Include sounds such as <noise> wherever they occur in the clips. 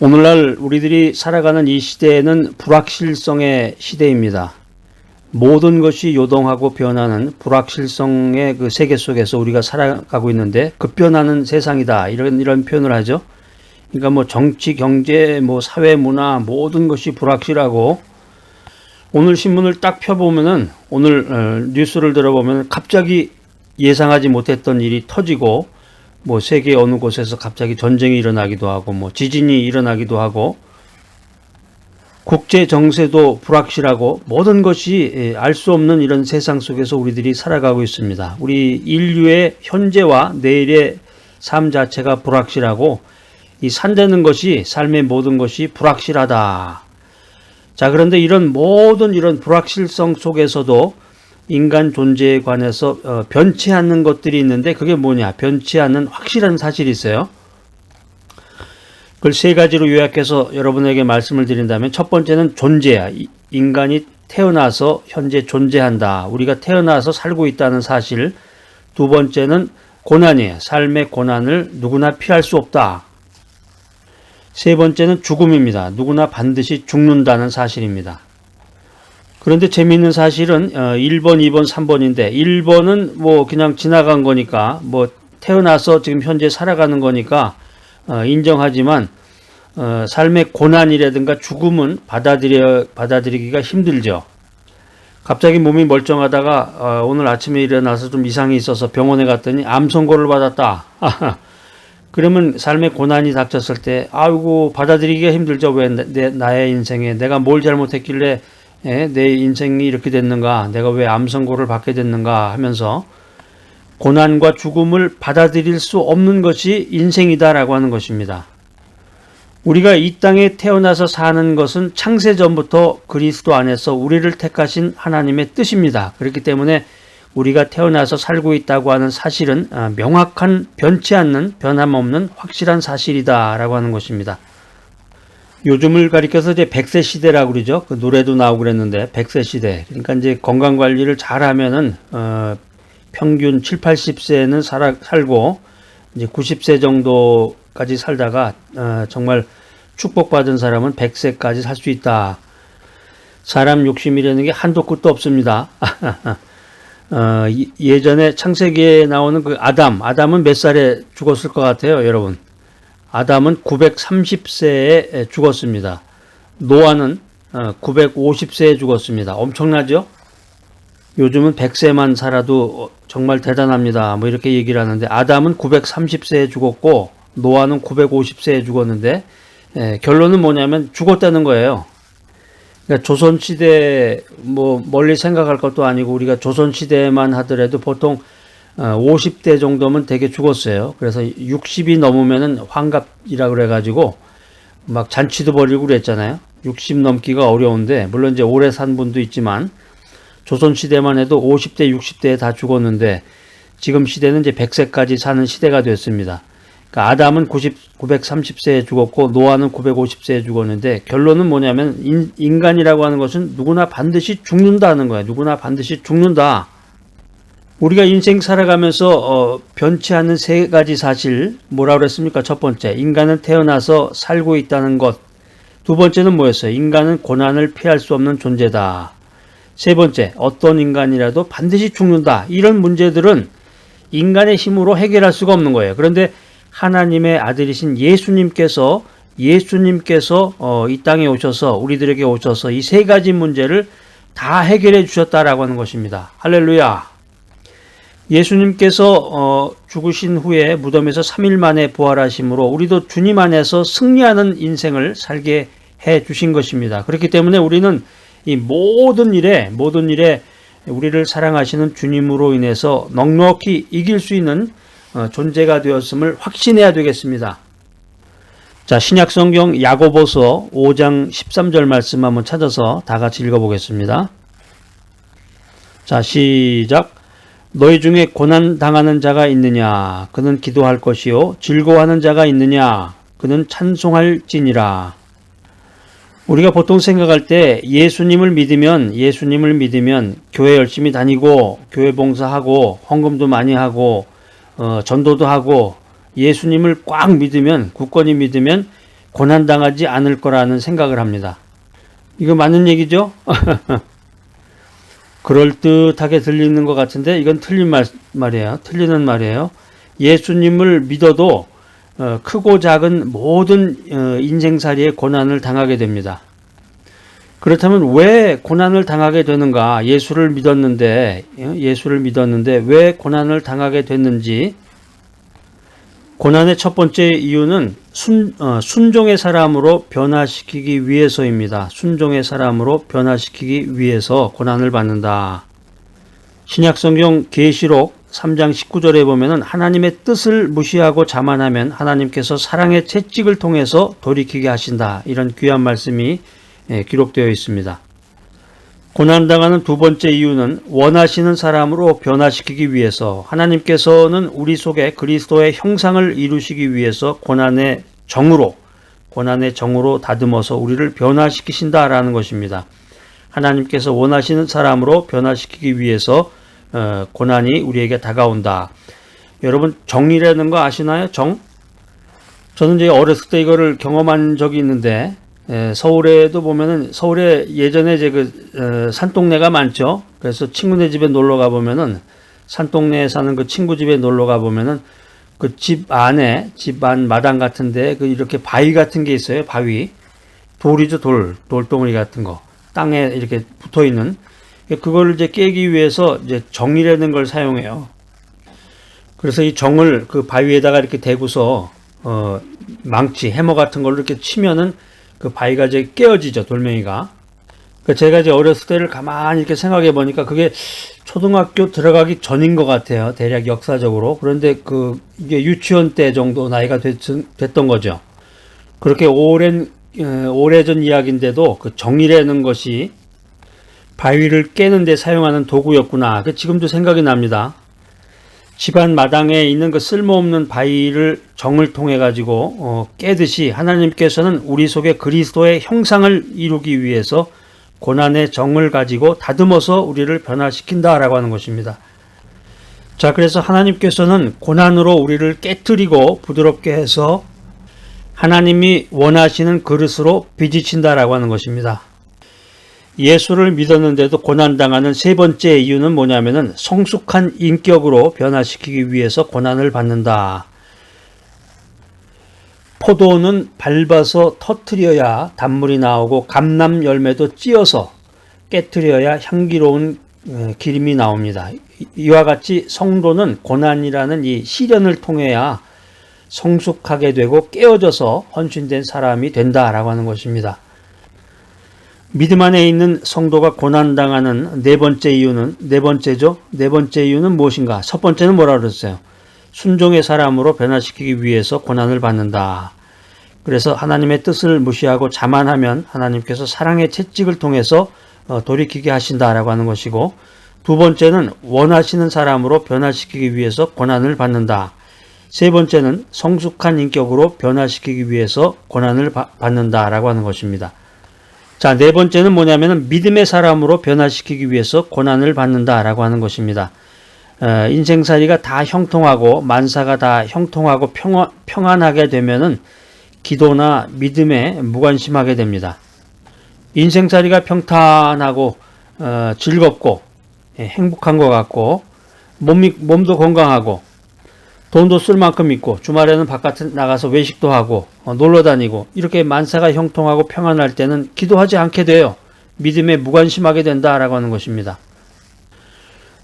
오늘날 우리들이 살아가는 이 시대에는 불확실성의 시대입니다. 모든 것이 요동하고 변하는 불확실성의 그 세계 속에서 우리가 살아가고 있는데 급변하는 세상이다. 이런 이런 표현을 하죠. 그러니까 뭐 정치, 경제, 뭐 사회, 문화 모든 것이 불확실하고 오늘 신문을 딱 펴보면은 오늘 어, 뉴스를 들어보면 갑자기 예상하지 못했던 일이 터지고 뭐 세계 어느 곳에서 갑자기 전쟁이 일어나기도 하고 뭐 지진이 일어나기도 하고 국제 정세도 불확실하고 모든 것이 알 수 없는 이런 세상 속에서 우리들이 살아가고 있습니다. 우리 인류의 현재와 내일의 삶 자체가 불확실하고 이 산다는 것이 삶의 모든 것이 불확실하다. 자, 그런데 이런 모든 이런 불확실성 속에서도 인간 존재에 관해서 어, 변치 않는 것들이 있는데 그게 뭐냐? 변치 않는 확실한 사실이 있어요. 그걸 세 가지로 요약해서 여러분에게 말씀을 드린다면 첫 번째는 존재야. 이- 인간이 태어나서 현재 존재한다. 우리가 태어나서 살고 있다는 사실. 두 번째는 고난이에요. 삶의 고난을 누구나 피할 수 없다. 세 번째는 죽음입니다. 누구나 반드시 죽는다는 사실입니다. 그런데 재미있는 사실은 어, 1번, 2번, 3번인데 1번은 뭐 그냥 지나간 거니까 뭐 태어나서 지금 현재 살아가는 거니까 어, 인정하지만 어, 삶의 고난이라든가 죽음은 받아들여 받아들이기가 힘들죠. 갑자기 몸이 멀쩡하다가 어, 오늘 아침에 일어나서 좀 이상이 있어서 병원에 갔더니 암 선고를 받았다. <laughs> 그러면 삶의 고난이 닥쳤을 때 아이고 받아들이기가 힘들죠. 왜 내, 나의 인생에 내가 뭘 잘못했길래 예, 내 인생이 이렇게 됐는가? 내가 왜 암 선고를 받게 됐는가? 하면서 고난과 죽음을 받아들일 수 없는 것이 인생이다라고 하는 것입니다. 우리가 이 땅에 태어나서 사는 것은 창세 전부터 그리스도 안에서 우리를 택하신 하나님의 뜻입니다. 그렇기 때문에 우리가 태어나서 살고 있다고 하는 사실은 아, 명확한 변치 않는 변함없는 확실한 사실이다라고 하는 것입니다. 요즘을 가리켜서 이제 100세 시대라고 그러죠. 그 노래도 나오고 그랬는데 100세 시대. 그러니까 이제 건강 관리를 잘 하면은 어 평균 7, 80세는 살아, 살고 이제 90세 정도까지 살다가 어 정말 축복받은 사람은 100세까지 살 수 있다. 사람 욕심이라는 게 한도 끝도 없습니다. <laughs> 어, 이- 예전에 창세기에 나오는 그 아담, 아담은 몇 살에 죽었을 것 같아요, 여러분? 아담은 930세에 죽었습니다. 노아는 950세에 죽었습니다. 엄청나죠? 요즘은 100세만 살아도 정말 대단합니다. 뭐 이렇게 얘기를 하는데 아담은 930세에 죽었고 노아는 950세에 죽었는데 예, 결론은 뭐냐면 죽었다는 거예요. 그러니까 조선 시대 뭐 멀리 생각할 것도 아니고 우리가 조선 시대만 하더라도 보통 어, 50대 정도면 되게 죽었어요. 그래서 60이 넘으면은 환갑이라 그래가지고 막 잔치도 벌이고 그랬잖아요. 60 넘기가 어려운데 물론 이제 오래 산 분도 있지만 조선 시대만 해도 50대, 60대에 다 죽었는데 지금 시대는 이제 100세까지 사는 시대가 됐습니다. 그러니까 아담은 90, 930세에 죽었고 노아는 950세에 죽었는데 결론은 뭐냐면 인, 인간이라고 하는 것은 누구나 반드시 죽는다는 거예요. 누구나 반드시 죽는다. 우리가 인생 살아가면서 어, 변치 않는 세 가지 사실 뭐라 그랬습니까? 첫 번째, 인간은 태어나서 살고 있다는 것. 두 번째는 뭐였어요? 인간은 고난을 피할 수 없는 존재다. 세 번째, 어떤 인간이라도 반드시 죽는다. 이런 문제들은 인간의 힘으로 해결할 수가 없는 거예요. 그런데 하나님의 아들이신 예수님께서 예수님께서 어, 이 땅에 오셔서 우리들에게 오셔서 이 세 가지 문제를 다 해결해 주셨다라고 하는 것입니다. 할렐루야. 예수님께서 어, 죽으신 후에 무덤에서 3일 만에 부활하심으로 우리도 주님 안에서 승리하는 인생을 살게 해 주신 것입니다. 그렇기 때문에 우리는 이 모든 일에 모든 일에 우리를 사랑하시는 주님으로 인해서 넉넉히 이길 수 있는 어, 존재가 되었음을 확신해야 되겠습니다. 자, 신약 성경 야고보서 5장 13절 말씀 한번 찾아서 다 같이 읽어 보겠습니다. 자, 시작. 너희 중에 고난 당하는 자가 있느냐? 그는 기도할 것이요. 즐거워하는 자가 있느냐? 그는 찬송할 지니라. 우리가 보통 생각할 때 예수님을 믿으면 예수님을 믿으면 교회 열심히 다니고 교회 봉사하고 헌금도 많이 하고 어, 전도도 하고 예수님을 꽉 믿으면 굳건히 믿으면 고난 당하지 않을 거라는 생각을 합니다. 이거 맞는 얘기죠? <laughs> 그럴듯하게 들리는 것 같은데 이건 틀린 말, 말이에요. 틀리는 말이에요. 예수님을 믿어도 어, 크고 작은 모든 어, 인생살이에 고난을 당하게 됩니다. 그렇다면 왜 고난을 당하게 되는가? 예수를 믿었는데 어, 예수를 믿었는데 왜 고난을 당하게 됐는지 고난의 첫 번째 이유는 순, 어, 순종의 사람으로 변화시키기 위해서입니다. 순종의 사람으로 변화시키기 위해서 고난을 받는다. 신약성경 계시록 3장 19절에 보면은 하나님의 뜻을 무시하고 자만하면 하나님께서 사랑의 채찍을 통해서 돌이키게 하신다. 이런 귀한 말씀이 예, 기록되어 있습니다. 고난당하는 두 번째 이유는 원하시는 사람으로 변화시키기 위해서 하나님께서는 우리 속에 그리스도의 형상을 이루시기 위해서 고난의 정으로 고난의 정으로 다듬어서 우리를 변화시키신다라는 것입니다. 하나님께서 원하시는 사람으로 변화시키기 위해서 어, 고난이 우리에게 다가온다. 여러분 정이라는 거 아시나요? 정? 저는 이제 어렸을 때 이거를 경험한 적이 있는데 예, 서울에도 보면은 서울에 예전에 이제 그 어, 산동네가 많죠. 그래서 친구네 집에 놀러 가 보면은 산동네에 사는 그 친구 집에 놀러 가 보면은 그 집 안에 집 안 마당 같은데 그 이렇게 바위 같은 게 있어요. 바위 돌이죠 돌 돌덩어리 같은 거 땅에 이렇게 붙어 있는 그걸 이제 깨기 위해서 이제 정이라는 걸 사용해요. 그래서 이 정을 그 바위에다가 이렇게 대고서 어 망치 해머 같은 걸로 이렇게 치면은 그 바위가 이제 깨어지죠, 돌멩이가. 그 제가 이제 어렸을 때를 가만히 이렇게 생각해 보니까 그게 초등학교 들어가기 전인 것 같아요. 대략 역사적으로. 그런데 그 이게 유치원 때 정도 나이가 됐, 됐던 거죠. 그렇게 오랜 오래전 이야기인데도 그 정이라는 것이 바위를 깨는데 사용하는 도구였구나. 그 지금도 생각이 납니다. 집안 마당에 있는 그 쓸모없는 바위를 정을 통해 가지고 어, 깨듯이 하나님께서는 우리 속에 그리스도의 형상을 이루기 위해서 고난의 정을 가지고 다듬어서 우리를 변화시킨다라고 하는 것입니다. 자, 그래서 하나님께서는 고난으로 우리를 깨뜨리고 부드럽게 해서 하나님이 원하시는 그릇으로 빚으친다라고 하는 것입니다. 예수를 믿었는데도 고난당하는 세 번째 이유는 뭐냐면은 성숙한 인격으로 변화시키기 위해서 고난을 받는다. 포도는 밟아서 터트려야 단물이 나오고 감람 열매도 찧어서 깨트려야 향기로운 어, 기름이 나옵니다. 이와 같이 성도는 고난이라는 이 시련을 통해야 성숙하게 되고 깨어져서 헌신된 사람이 된다라고 하는 것입니다. 믿음 안에 있는 성도가 고난당하는 네 번째 이유는 네 번째죠. 네 번째 이유는 무엇인가? 첫 번째는 뭐라 그랬어요? 순종의 사람으로 변화시키기 위해서 고난을 받는다. 그래서 하나님의 뜻을 무시하고 자만하면 하나님께서 사랑의 채찍을 통해서 어, 돌이키게 하신다라고 하는 것이고 두 번째는 원하시는 사람으로 변화시키기 위해서 고난을 받는다. 세 번째는 성숙한 인격으로 변화시키기 위해서 고난을 받는다라고 하는 것입니다. 자, 네 번째는 뭐냐면 믿음의 사람으로 변화시키기 위해서 고난을 받는다라고 하는 것입니다. 어, 인생살이가 다 형통하고 만사가 다 형통하고 평안, 평안하게 되면은 기도나 믿음에 무관심하게 됩니다. 인생살이가 평탄하고 어, 즐겁고 예, 행복한 것 같고 몸이, 몸도 건강하고 돈도 쓸 만큼 있고 주말에는 바깥에 나가서 외식도 하고 어, 놀러 다니고 이렇게 만사가 형통하고 평안할 때는 기도하지 않게 돼요. 믿음에 무관심하게 된다라고 하는 것입니다.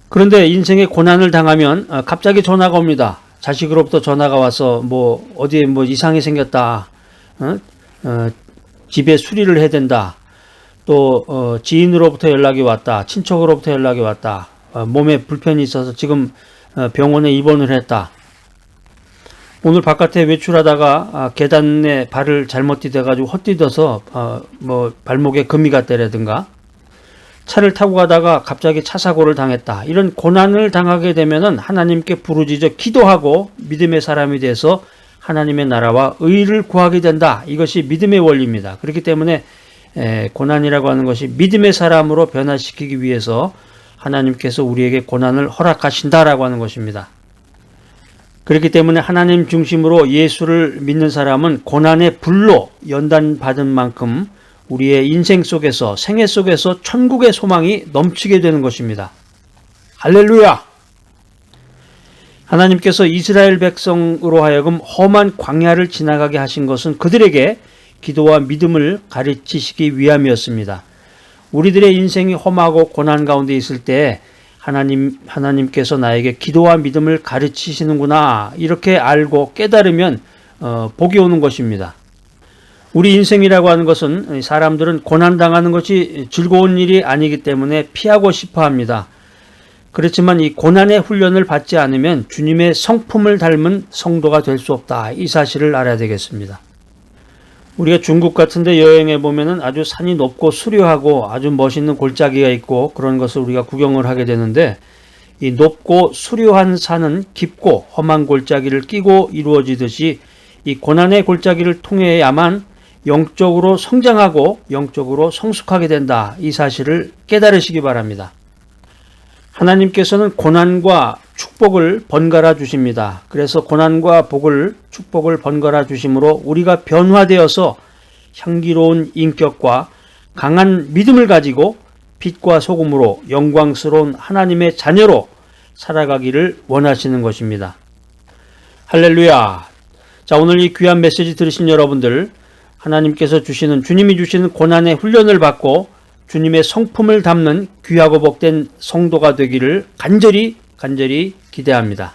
그런데 인생의 고난을 당하면 어, 갑자기 전화가 옵니다. 자식으로부터 전화가 와서 뭐 어디에 뭐 이상이 생겼다. 어? 어, 집에 수리를 해야 된다. 또 어, 지인으로부터 연락이 왔다. 친척으로부터 연락이 왔다. 어, 몸에 불편이 있어서 지금 어, 병원에 입원을 했다. 오늘 바깥에 외출하다가 아, 계단에 발을 잘못 디뎌가지고 헛디뎌서 어, 뭐 발목에 금이 갔다라든가 차를 타고 가다가 갑자기 차 사고를 당했다. 이런 고난을 당하게 되면은 하나님께 부르짖어 기도하고 믿음의 사람이 돼서 하나님의 나라와 의를 구하게 된다. 이것이 믿음의 원리입니다. 그렇기 때문에 에, 고난이라고 하는 것이 믿음의 사람으로 변화시키기 위해서 하나님께서 우리에게 고난을 허락하신다라고 하는 것입니다. 그렇기 때문에 하나님 중심으로 예수를 믿는 사람은 고난의 불로 연단받은 만큼 우리의 인생 속에서 생애 속에서 천국의 소망이 넘치게 되는 것입니다. 할렐루야! 하나님께서 이스라엘 백성으로 하여금 험한 광야를 지나가게 하신 것은 그들에게 기도와 믿음을 가르치시기 위함이었습니다. 우리들의 인생이 험하고 고난 가운데 있을 때 하나님 하나님께서 나에게 기도와 믿음을 가르치시는구나 이렇게 알고 깨달으면 어, 복이 오는 것입니다. 우리 인생이라고 하는 것은 사람들은 고난 당하는 것이 즐거운 일이 아니기 때문에 피하고 싶어 합니다. 그렇지만 이 고난의 훈련을 받지 않으면 주님의 성품을 닮은 성도가 될 수 없다. 이 사실을 알아야 되겠습니다. 우리가 중국 같은데 여행해 보면은 아주 산이 높고 수려하고 아주 멋있는 골짜기가 있고 그런 것을 우리가 구경을 하게 되는데 이 높고 수려한 산은 깊고 험한 골짜기를 끼고 이루어지듯이 이 고난의 골짜기를 통해야만 영적으로 성장하고 영적으로 성숙하게 된다. 이 사실을 깨달으시기 바랍니다. 하나님께서는 고난과 축복을 번갈아 주십니다. 그래서 고난과 복을 축복을 번갈아 주심으로 우리가 변화되어서 향기로운 인격과 강한 믿음을 가지고 빛과 소금으로 영광스러운 하나님의 자녀로 살아가기를 원하시는 것입니다. 할렐루야. 자, 오늘 이 귀한 메시지 들으신 여러분들 하나님께서 주시는 주님이 주시는 고난의 훈련을 받고 주님의 성품을 담는 귀하고 복된 성도가 되기를 간절히 간절히 기대합니다.